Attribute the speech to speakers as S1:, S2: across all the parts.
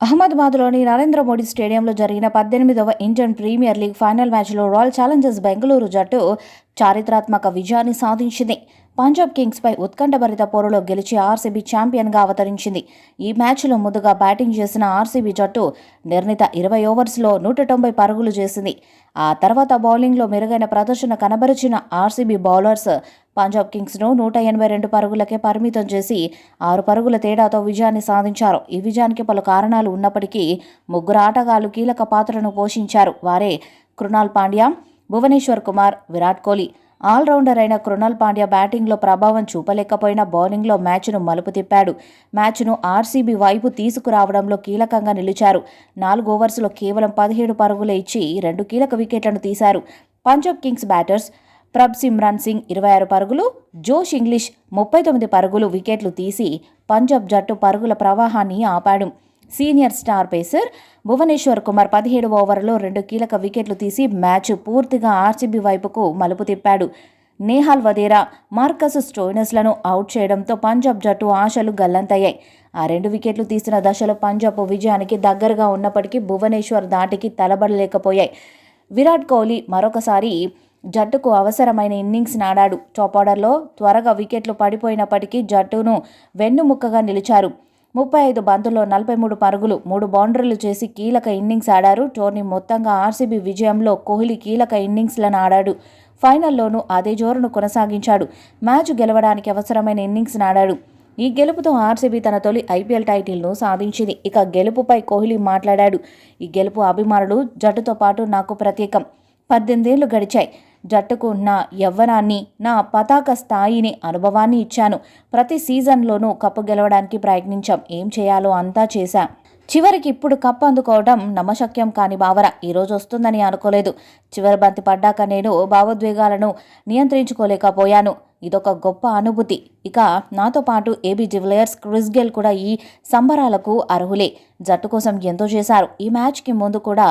S1: అహ్మదాబాద్లోని నరేంద్ర మోడీ స్టేడియంలో జరిగిన పద్దెనిమిదవ ఇండియన్ ప్రీమియర్ లీగ్ ఫైనల్ మ్యాచ్లో రాయల్ ఛాలెంజర్స్ బెంగళూరు జట్టు చారిత్రాత్మక విజయాన్ని సాధించింది. పంజాబ్ కింగ్స్పై ఉత్కంఠభరిత పోరులో గెలిచి ఆర్సీబీ ఛాంపియన్గా అవతరించింది. ఈ మ్యాచ్లో ముందుగా బ్యాటింగ్ చేసిన ఆర్సీబీ జట్టు నిర్ణీత ఇరవై ఓవర్స్లో నూట తొంభై పరుగులు చేసింది. ఆ తర్వాత బౌలింగ్లో మెరుగైన ప్రదర్శన కనబరిచిన ఆర్సీబీ బౌలర్స్ పంజాబ్ కింగ్స్ను నూట ఎనభై రెండు పరుగులకే పరిమితం చేసి ఆరు పరుగుల తేడాతో విజయాన్ని సాధించారు. ఈ విజయానికి పలు కారణాలు ఉన్నప్పటికీ ముగ్గురు ఆటగాళ్ళు కీలక పాత్రను పోషించారు. వారే కృణాల్ పాండ్యా భువనేశ్వర్ కుమార్ విరాట్ కోహ్లీ. ఆల్రౌండర్ అయిన కృణాల్ పాండ్యా బ్యాటింగ్లో ప్రభావం చూపలేకపోయినా బౌలింగ్లో మ్యాచ్ను మలుపు తిప్పాడు. మ్యాచ్ను ఆర్సీబీ వైపు తీసుకురావడంలో కీలకంగా నిలిచారు. నాలుగు ఓవర్స్లో కేవలం పదిహేడు పరుగులు ఇచ్చి రెండు కీలక వికెట్లను తీశారు. Punjab Kings batters Prabhsimran Singh ఇరవై ఆరు పరుగులు జోష్ ఇంగ్లీష్ ముప్పై తొమ్మిది పరుగులు వికెట్లు తీసి పంజాబ్ జట్టు పరుగుల ప్రవాహాన్ని ఆపాడు. Senior star pacer Bhuvneshwar Kumar పదిహేడు ఓవర్లో రెండు కీలక వికెట్లు తీసి మ్యాచ్ పూర్తిగా ఆర్సీబీ వైపుకు మలుపు తిప్పాడు. నేహాల్ వదేరా మార్కస్ స్టోయినస్లను అవుట్ చేయడంతో పంజాబ్ జట్టు ఆశలు గల్లంతయ్యాయి. ఆ రెండు వికెట్లు తీసిన దశలో పంజాబ్ విజయానికి దగ్గరగా ఉన్నప్పటికీ భువనేశ్వర్ దాటికి తలబడలేకపోయాయి. విరాట్ కోహ్లీ మరొకసారి జట్టుకు అవసరమైన ఇన్నింగ్స్ నాడాడు. టాప్ ఆర్డర్లో త్వరగా వికెట్లు పడిపోయినప్పటికీ జట్టును వెన్నుముక్కగా నిలిచారు. ముప్పై ఐదు బంతుల్లో నలభై మూడు పరుగులు మూడు బౌండరీలు చేసి కీలక ఇన్నింగ్స్ ఆడారు. టోర్నీ మొత్తంగా ఆర్సీబీ విజయంలో కోహ్లీ కీలక ఇన్నింగ్స్లను ఆడాడు. ఫైనల్లోనూ అదే జోరును కొనసాగించాడు. మ్యాచ్ గెలవడానికి అవసరమైన ఇన్నింగ్స్ ఆడాడు. ఈ గెలుపుతో ఆర్సీబీ తన తొలి ఐపీఎల్ టైటిల్ను సాధించింది. ఇక గెలుపుపై కోహ్లీ మాట్లాడాడు. ఈ గెలుపు అభిమానులు జట్టుతో పాటు నాకు ప్రత్యేకం. పద్దెనిమిదేళ్ళు గడిచాయి. జట్టుకు నా యవ్వనాన్ని నా పతాక స్థాయిని అనుభవాన్ని ఇచ్చాను. ప్రతి సీజన్లోనూ కప్పు గెలవడానికి ప్రయత్నించాం. ఏం చేయాలో అంతా చేశాం. చివరికి ఇప్పుడు కప్ అందుకోవడం నమ్మశక్యం కాని భావన. ఈరోజు వస్తుందని అనుకోలేదు. చివరి బంతి పడ్డాక నేను భావోద్వేగాలను నియంత్రించుకోలేకపోయాను. ఇదొక గొప్ప అనుభూతి. ఇక నాతో పాటు ఏబీ జివిలియర్స్ క్రిస్ గేల్ కూడా ఈ సంబరాలకు అర్హులే. జట్టు కోసం ఎంతో చేశారు. ఈ మ్యాచ్కి ముందు కూడా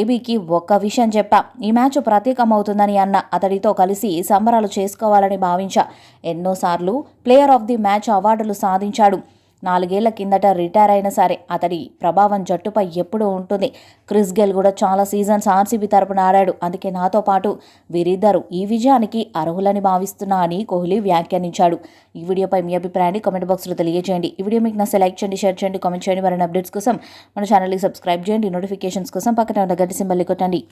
S1: ఏబీకి ఒక్క విషయం చెప్పా. ఈ మ్యాచ్ ప్రత్యేకమవుతుందని అన్న అతడితో కలిసి సంబరాలు చేసుకోవాలని భావించా. ఎన్నోసార్లు ప్లేయర్ ఆఫ్ ది మ్యాచ్ అవార్డులు సాధించాడు. నాలుగేళ్ళ కిందట రిటైర్ అయినా సరే అతడి ప్రభావం జట్టుపై ఎప్పుడూ ఉంటుంది. క్రిస్ గెల్ కూడా చాలా సీజన్స్ ఆర్సీబీ తరపున ఆడాడు. అందుకే నాతో పాటు వీరిద్దరు ఈ విజయానికి అర్హులని భావిస్తున్నా అని కోహ్లీ వ్యాఖ్యానించాడు. ఈ వీడియోపై మీ అభిప్రాయాన్ని కామెంట్ బాక్స్లో తెలియజేయండి. ఈ వీడియో మీకు నా లైక్ చేయండి షేర్ చేయండి కామెంట్ చేయండి. మరిన్ని అప్డేట్స్ కోసం మన ఛానల్కి సబ్స్క్రైబ్ చేయండి. నోటిఫికేషన్స్ కోసం పక్కన ఉన్న గంట సింబల్ కొట్టండి.